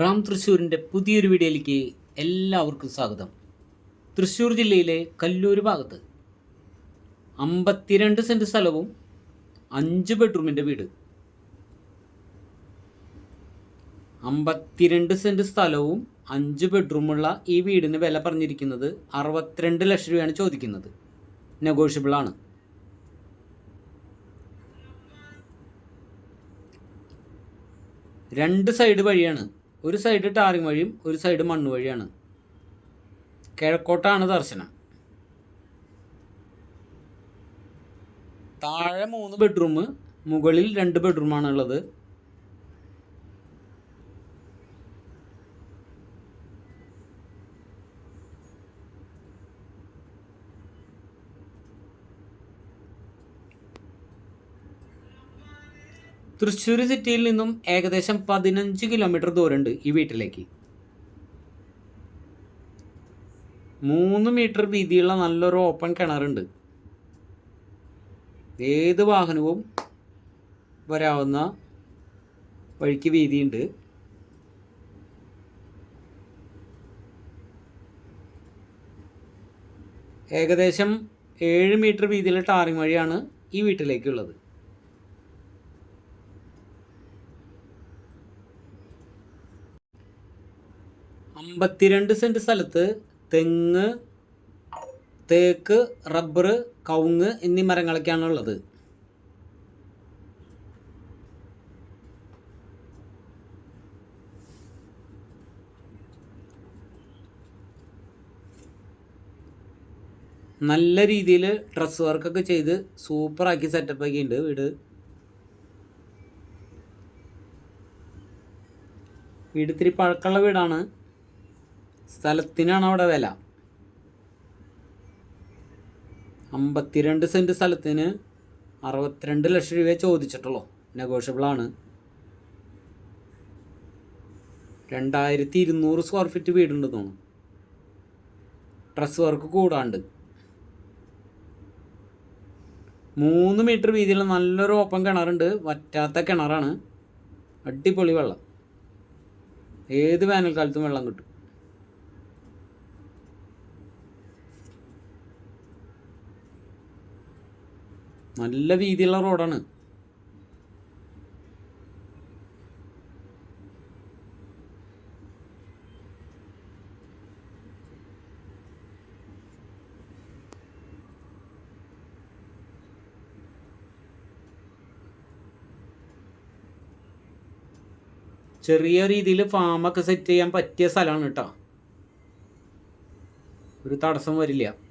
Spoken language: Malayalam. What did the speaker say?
റാം തൃശ്ശൂരിന്റെ പുതിയൊരു വീഡിയോയിലേക്ക് എല്ലാവർക്കും സ്വാഗതം. തൃശ്ശൂർ ജില്ലയിലെ കല്ലൂർ ഭാഗത്ത് അമ്പത്തിരണ്ട് സെന്റ് സ്ഥലവും അഞ്ച് ബെഡ്റൂമിന്റെ വീട്. അമ്പത്തിരണ്ട് സെന്റ് സ്ഥലവും അഞ്ച് ബെഡ്റൂമുള്ള ഈ വീടിന് വില പറഞ്ഞിരിക്കുന്നത് അറുപത്തിരണ്ട് ലക്ഷം രൂപയാണ് ചോദിക്കുന്നത്. നെഗോഷ്യബിൾ ആണ്. രണ്ട് സൈഡ് വഴിയാണ് ഒരു സൈഡ് ടാറിങ് വഴിയും ഒരു സൈഡ് മണ്ണ് വഴിയാണ്. കിഴക്കോട്ടാണ് ദർശനം. താഴെ മൂന്ന് ബെഡ്റൂം മുകളിൽ രണ്ട് ബെഡ്റൂമാണ് ഉള്ളത് തൃശ്ശൂർ സിറ്റിയിൽ നിന്നും ഏകദേശം പതിനഞ്ച് കിലോമീറ്റർ ദൂരമുണ്ട് ഈ വീട്ടിലേക്ക്. മൂന്ന് മീറ്റർ വീതിയുള്ള നല്ലൊരു ഓപ്പൺ കിണറുണ്ട്. ഏത് വാഹനവും വരാവുന്ന വഴിക്ക് വീതിയുണ്ട്. ഏകദേശം ഏഴ് മീറ്റർ വീതിയിലെ ടാറിങ് വഴിയാണ് ഈ വീട്ടിലേക്കുള്ളത്. അമ്പത്തിരണ്ട് സെന്റ് സ്ഥലത്ത് തെങ്ങ് തേക്ക് റബ്ബർ കവുങ്ങ് എന്നീ മരങ്ങളൊക്കെയാണ് ഉള്ളത്. നല്ല രീതിയിൽ ഡ്രസ് വർക്കൊക്കെ ചെയ്ത് സൂപ്പറാക്കി സെറ്റപ്പ് ആക്കിയിട്ടുണ്ട് വീട്. വീട് ഇത്തിരി പഴക്കമുള്ള വീടാണ്. സ്ഥലത്തിനാണ് അവിടെ വില. അമ്പത്തിരണ്ട് സെന്റ് സ്ഥലത്തിന് അറുപത്തിരണ്ട് ലക്ഷം രൂപയെ ചോദിച്ചിട്ടുള്ളൂ. നെഗോഷ്യബിൾ ആണ്. രണ്ടായിരത്തി ഇരുന്നൂറ് സ്ക്വയർ ഫീറ്റ് വീടുണ്ട് തോന്നുന്നു. ഡ്രസ് വർക്ക് കൂടാണ്ട്. മൂന്ന് മീറ്റർ വീതിയുള്ള നല്ലൊരു ഓപ്പൺ കിണറുണ്ട്. വറ്റാത്ത കിണറാണ്. അടിപൊളി വെള്ളം. ഏത് വേനൽക്കാലത്തും വെള്ളം കിട്ടും. നല്ല വീതിയുള്ള റോഡാണ്. ചെറിയ രീതിയിൽ ഫാമൊക്കെ സെറ്റ് ചെയ്യാൻ പറ്റിയ സ്ഥലമാണ് കേട്ടോ. ഒരു തടസ്സം വരില്ല.